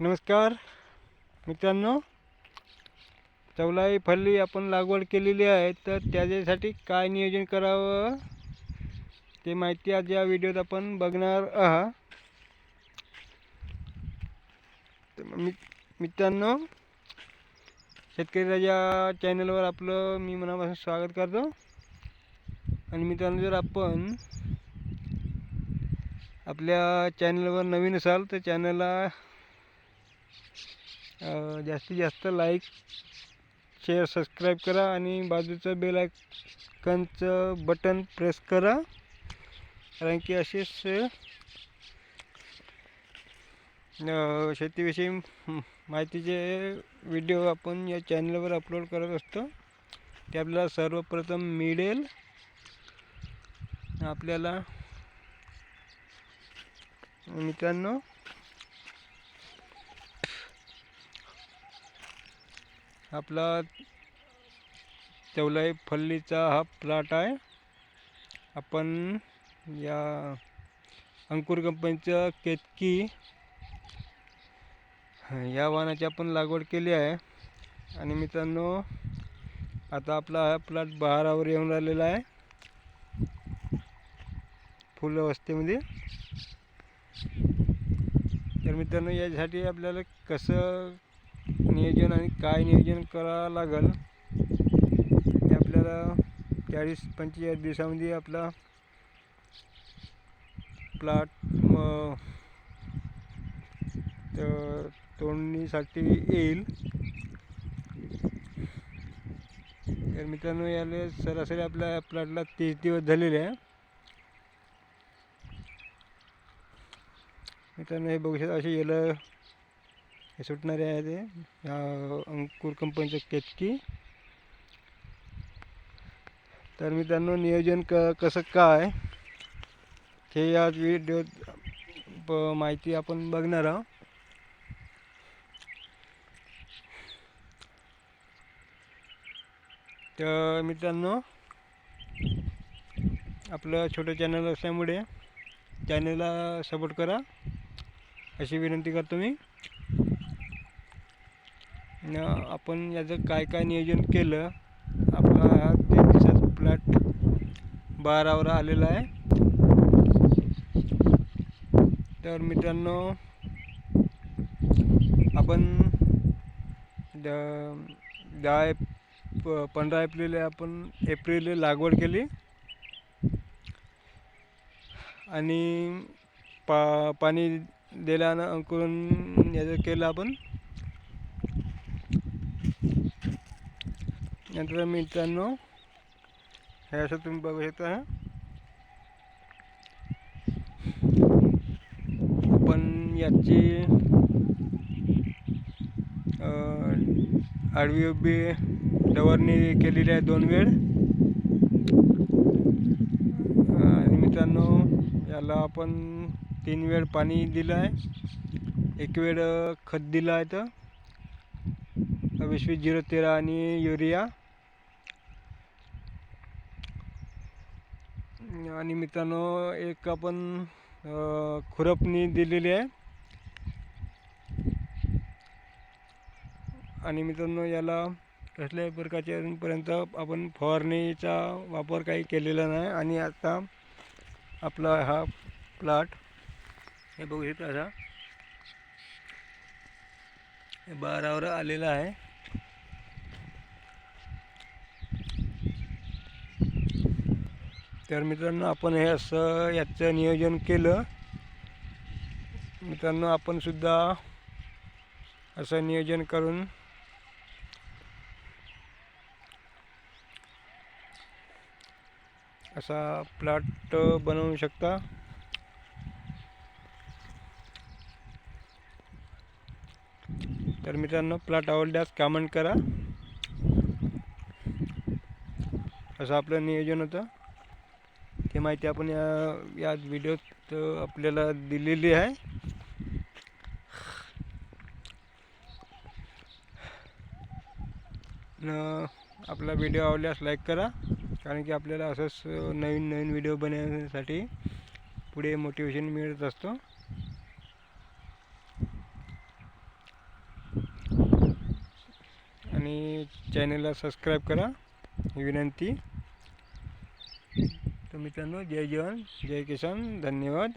नमस्कार मित्रांनो. चौलाई फल्ली आपण लागवड केलेली आहे तर त्याच्यासाठी काय नियोजन करावं ते माहिती आज या व्हिडिओत आपण बघणार आहात. तर मित्रांनो शेतकरी राजा चॅनलवर आपलं मी मनापासून स्वागत करतो. आणि मित्रांनो जर आपण आपल्या चॅनलवर नवीन असाल तर चॅनलला जास्तीत जास्त लाईक शेअर सबस्क्राईब करा आणि बाजूचं बेल आयकनचं बटन प्रेस करा. कारण की असेच शेतीविषयी माहितीचे व्हिडिओ आपण या चॅनलवर अपलोड करत असतो. ते आपल्याला सर्वप्रथम मिळेल. आपल्याला मित्रांनो आपला चौलाई फल्लीचा हा प्लॉट आहे. आपण या अंकुर कंपनीचं केतकी या वाहनाची आपण लागवड केली आहे. आणि मित्रांनो आता आपला हा प्लॉट बहारावर येऊन राहिलेला आहे. फुल अवस्थेमध्ये. तर मित्रांनो यासाठी आपल्याला कसं नियोजन आणि काय नियोजन करावं लागेल ते आपल्याला चाळीस पंचेचाळीस दिवसामध्ये आपला प्लॉट मग तर तोडणीसाठी येईल. तर मित्रांनो याला सरासरी आपल्या प्लॉटला तीस दिवस झालेले आहे. मित्रांनो हे बघू शकता असे येलं हे सुटणारे आहे ते ह्या अंकुर कंपनीचं केतकी तर मित्रांनो नियोजन क कसं काय हे या व्हिडिओत माहिती आपण बघणार आहोत तर मित्रांनो आपलं छोटं चॅनल असल्यामुळे चॅनलला सपोर्ट करा अशी विनंती करतो मी आपण याचं काय काय नियोजन केलं आपला हा तेहतीसचा फ्लॅट बारावर आलेला आहे. तर मित्रांनो आपण द दहा एप पंधरा एप्रिल आपण एप्रिल लागवड केली. आणि पा पाणी दिल्यानं करून याचं केलं आपण. नंतर मित्रांनो. हे असं तुम्ही बघू शकता पण याची आडवी उभी डवरणी केलेली आहे दोन वेळ. आणि मित्रांनो याला आपण तीन वेळ पाणी दिलं आहे. एक वेळ खत दिलं आहे तर वीस वीस झिरो तेरा आणि युरिया. आणि मित्रांनो एक आपण खुरपणी दिलेली आहे. आणि मित्रांनो याला कसल्याही प्रकारचे अजूनपर्यंत आपण फवारणीचा वापर काही केलेला नाही. आणि आता आपला हा प्लॉट हे बघू शकता असा हे बारावर आलेला आहे. तर मित्रांनो आपण हे असं याचं नियोजन केलं. मित्रांनो आपणसुद्धा असं नियोजन करून असा प्लॉट बनवू शकता. तर मित्रांनो प्लॉट आवडल्यास कमेंट करा. असं आपलं नियोजन होतं. ही माहिती आपण या या व्हिडिओत आपल्याला दिलेली आहे. न आपला व्हिडिओ आवडल्यास लाईक करा कारण की आपल्याला असंच नवीन नवीन व्हिडिओ बनवण्यासाठी पुढे मोटिवेशन मिळत असतो. आणि चॅनलला सबस्क्राईब करा ही विनंती. तर मित्रांनो जय जवान जय किसान धन्यवाद.